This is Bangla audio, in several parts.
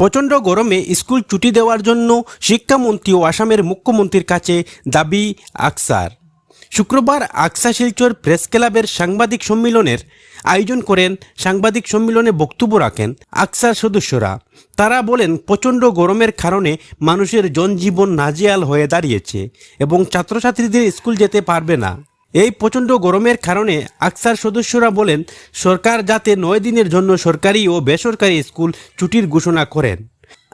প্রচণ্ড গরমে স্কুল ছুটি দেওয়ার জন্য শিক্ষামন্ত্রী ও আসামের মুখ্যমন্ত্রীর কাছে দাবি আকসার। শুক্রবার আকসা শিলচর প্রেস ক্লাবের সাংবাদিক সম্মেলনের আয়োজন করেন সাংবাদিক সম্মেলনে বক্তব্য রাখেন আকসার সদস্যরা। তারা বলেন, প্রচণ্ড গরমের কারণে মানুষের জনজীবন নাজেয়াল হয়ে দাঁড়িয়েছে এবং ছাত্রছাত্রীদের স্কুল যেতে পারবে না। এই প্রচণ্ড গরমের কারণে আকসার সদস্যরা বলেন, সরকার যাতে নয় দিনের জন্য সরকারি ও বেসরকারি স্কুল ছুটির ঘোষণা করেন।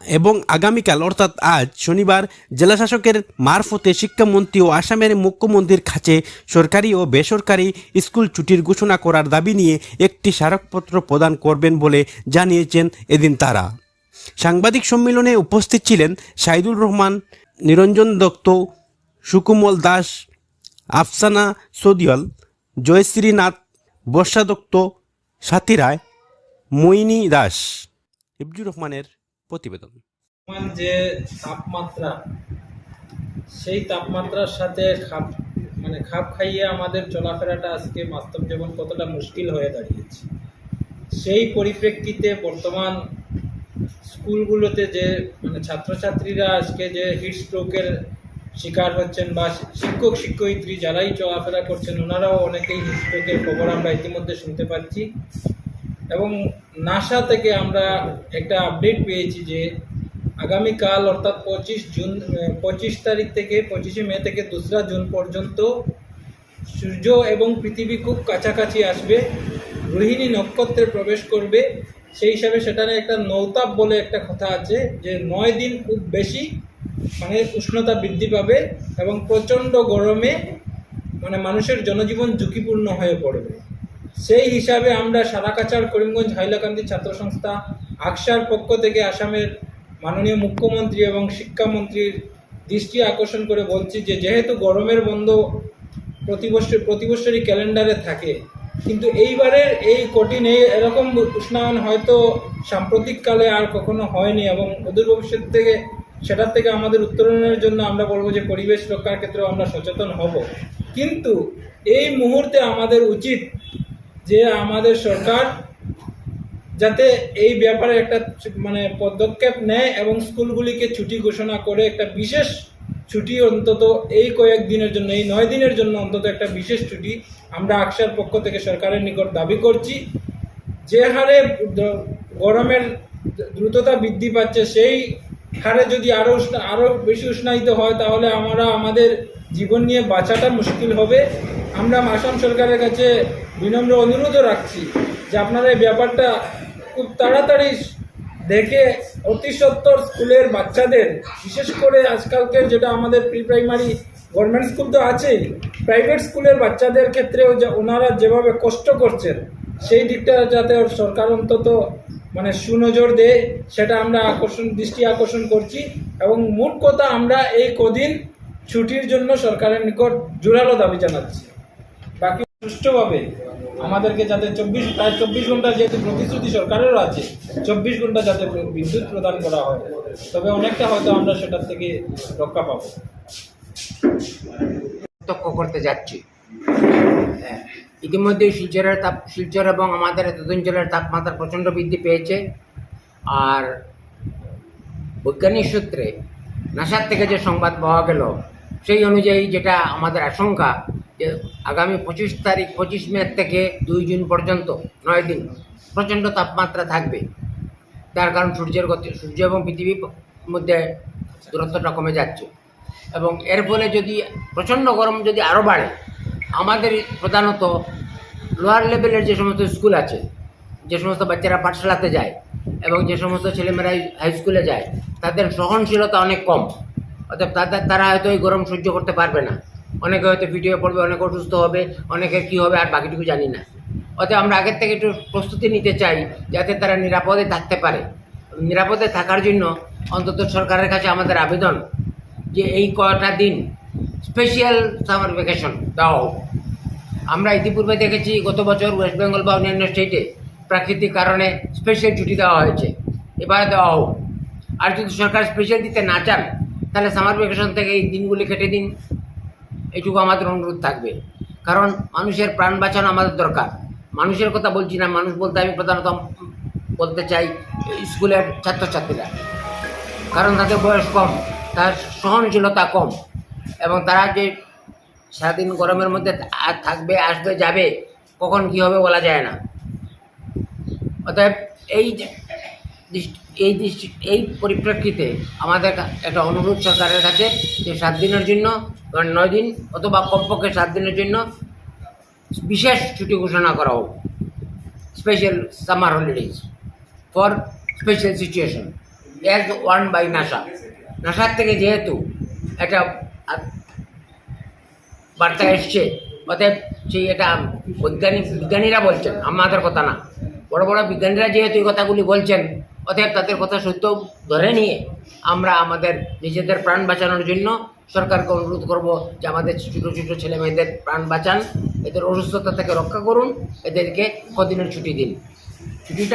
এবং আগামীকাল, অর্থাৎ আজ শনিবার, জেলাশাসকের মারফতে শিক্ষামন্ত্রী ও আসামের মুখ্যমন্ত্রীর কাছে সরকারি ও বেসরকারি স্কুল ছুটির ঘোষণা করার দাবি নিয়ে একটি স্মারকপত্র প্রদান করবেন বলে জানিয়েছেন এদিন তারা। সাংবাদিক সম্মেলনে উপস্থিত ছিলেন সাইদুল রহমান, নিরঞ্জন দত্ত, সুকুমল দাস আফসানা সদিয়াল জয়শ্রী নাথ বর্ষা দত্ত সাথী রায় মইনি দাস। ইবজুর রহমানের প্রতিবেদন। যে তাপমাত্রা, সেই তাপমাত্রার সাথে খাপ মানে খাপ খাইয়ে আমাদের চলাফেরাটা আজকে বাস্তব জীবন কতটা মুশকিল হয়ে দাঁড়িয়েছে। সেই পরিপ্রেক্ষিতে বর্তমান স্কুলগুলোতে যে মানে ছাত্রছাত্রীরা আজকে যে হিট স্ট্রোকের শিকার হচ্ছেন বা শিক্ষক, শিক্ষয়িত্রী যারাই চলাফেরা করছেন, ওনারাও অনেকেই স্ট্রোকের খবর আমরা ইতিমধ্যে শুনতে পাচ্ছি। এবং নাসা থেকে আমরা একটা আপডেট পেয়েছি যে, আগামীকাল অর্থাৎ পঁচিশ জুন, পঁচিশ তারিখ থেকে, পঁচিশে মে থেকে দোসরা জুন পর্যন্ত সূর্য এবং পৃথিবী খুব কাছাকাছি আসবে রোহিণী নক্ষত্রে প্রবেশ করবে। সেই হিসাবে সেখানে একটা নৌতাপ বলে একটা কথা আছে যে, নয় দিন খুব বেশি মানে উষ্ণতা বৃদ্ধি পাবে এবং প্রচণ্ড গরমে মানে মানুষের জনজীবন ঝুঁকিপূর্ণ হয়ে পড়বে। সেই হিসাবে আমরা সারাকাচার করিমগঞ্জ হাইলাকান্দি ছাত্র সংস্থা, আকসার পক্ষ থেকে আসামের মাননীয় মুখ্যমন্ত্রী এবং শিক্ষামন্ত্রীর দৃষ্টি আকর্ষণ করে বলছি যে, যেহেতু গরমের বন্ধ প্রতি বছর প্রতি বছরই ক্যালেন্ডারে থাকে, কিন্তু এইবারের এই কঠিন এই এরকম উষ্ণায়ন হয়তো সাম্প্রতিককালে আর কখনো হয়নি এবং অদূর ভবিষ্যৎ থেকে সেটার থেকে আমাদের উত্তরণের জন্য আমরা বলব যে পরিবেশ রক্ষার ক্ষেত্রেও আমরা সচেতন হব। কিন্তু এই মুহূর্তে আমাদের উচিত যে আমাদের সরকার যাতে এই ব্যাপারে একটা মানে পদক্ষেপ নেয় এবং স্কুলগুলিকে ছুটি ঘোষণা করে একটা বিশেষ ছুটি অন্তত এই কয়েক দিনের জন্য, এই নয় দিনের জন্য অন্তত একটা বিশেষ ছুটি আমরা আকসার পক্ষ থেকে সরকারের নিকট দাবি করছি। যে হারে গরমের দ্রুততা বৃদ্ধি পাচ্ছে, সেই হারে যদি আরও আরও বেশি উষ্ণায়িত হয়, তাহলে আমরা আমাদের জীবন নিয়ে বাঁচাটা মুশকিল হবে। আমরা আসাম সরকারের কাছে বিনম্র অনুরোধও রাখছি যে আপনারা এই ব্যাপারটা খুব তাড়াতাড়ি দেখে অতি সত্তর স্কুলের বাচ্চাদের, বিশেষ করে আজকালকের যেটা আমাদের প্রি প্রাইমারি গভর্নমেন্ট স্কুল তো আছেই প্রাইভেট স্কুলের বাচ্চাদের ক্ষেত্রেও যে ওনারা যেভাবে কষ্ট করছেন, সেই দিকটা যাতে সরকার অন্তত মানে সুনজর দেয় সেটা আমরা আকর্ষণ দৃষ্টি আকর্ষণ করছি। এবং মোট কথা আমরা এই কদিন ছুটির জন্য সরকারের নিকট জোরালো দাবি জানাচ্ছি। বাকি সুষ্ঠুভাবে আমাদেরকে যাতে চব্বিশ প্রায় চব্বিশ ঘণ্টা যেহেতু প্রতিশ্রুতি সরকারেরও আছে চব্বিশ ঘণ্টা যাতে বিদ্যুৎ প্রদান করা হয় তবে অনেকটা হয়তো আমরা সেটার থেকে রক্ষা পাবো। করতে যাচ্ছি। হ্যাঁ, ইতিমধ্যে শিলচরের তাপ শিলচর এবং আমাদের অঞ্চলের তাপমাত্রা প্রচণ্ড বৃদ্ধি পেয়েছে। আর বৈজ্ঞানিক সূত্রে নাসার থেকে যে সংবাদ পাওয়া গেল, সেই অনুযায়ী যেটা আমাদের আশঙ্কা যে আগামী পঁচিশ তারিখ, পঁচিশ মে থেকে দুই জুন পর্যন্ত, নয় দিন, প্রচণ্ড তাপমাত্রা থাকবে। তার কারণ সূর্যের গতি সূর্য এবং পৃথিবীর মধ্যে দূরত্বটা কমে যাচ্ছে। এবং এর ফলে যদি প্রচণ্ড গরম যদি আরও বাড়ে আমাদের প্রধানত লোয়ার লেভেলের যে সমস্ত স্কুল আছে, যে সমস্ত বাচ্চারা পাঠশালাতে যায় এবং যে সমস্ত ছেলেমেয়েরা হাই স্কুলে যায়, তাদের সহনশীলতা অনেক কম। অর্থাৎ তাদের তারা হয়তো এই গরম সহ্য করতে পারবে না। অনেকে হয়তো ভিডিও পড়বে, অনেকে অসুস্থ হবে, অনেকের কী হবে আর বাকিটুকু জানি না। অতএব আমরা আগের থেকে একটু প্রস্তুতি নিতে চাই, যাতে তারা নিরাপদে থাকতে পারে। নিরাপদে থাকার জন্য অন্তত সরকারের কাছে আমাদের আবেদন যে এই কয়টা দিন স্পেশাল সামার ভ্যাকেশন হোক। আমরা ইতিপূর্বে দেখেছি গত বছর ওয়েস্ট বেঙ্গল বা অন্যান্য স্টেটে প্রাকৃতিক কারণে স্পেশাল ছুটি দেওয়া হয়েছে। এবার দেওয়া হোক। আর যদি সরকার স্পেশাল দিতে না চান, তাহলে সামার ভ্যাকেশন থেকে এই দিনগুলি কেটে দিন। এইটুকু আমাদের অনুরোধ থাকবে। কারণ মানুষের প্রাণ বাঁচানো আমাদের দরকার। মানুষের কথা বলছি না, মানুষ বলতে আমি প্রধানত বলতে চাই স্কুলের ছাত্রছাত্রীরা। কারণ তাদের বয়স কম, তার সহনশীলতা কম এবং তারা যে সারাদিন গরমের মধ্যে থাকবে, আসবে, যাবে, কখন কী হবে বলা যায় না। অতএব এই এই দৃষ্টি, এই পরিপ্রেক্ষিতে আমাদের একটা অনুরোধ সরকারের কাছে যে সাত দিনের জন্য নয় দিন অথবা কমপক্ষে সাত দিনের জন্য বিশেষ ছুটি ঘোষণা করা হোক। Special summer holidays for special situation as one by NASA নাসার থেকে যেহেতু একটা বার্তা এসছে। অতএব সেই এটা বৈজ্ঞানিক বিজ্ঞানীরা বলছেন, আমাদের কথা না। বড় বড় বিজ্ঞানীরা যেহেতু এই কথাগুলি বলছেন, অতএব তাদের কথা সত্য ধরে নিয়ে আমরা আমাদের নিজেদের প্রাণ বাঁচানোর জন্য সরকারকে অনুরোধ করব যে আমাদের ছোটো ছোটো ছেলে মেয়েদের প্রাণ বাঁচান, এদের অসুস্থতা থেকে রক্ষা করুন, এদেরকে কদিনের ছুটি দিন। ছুটিটা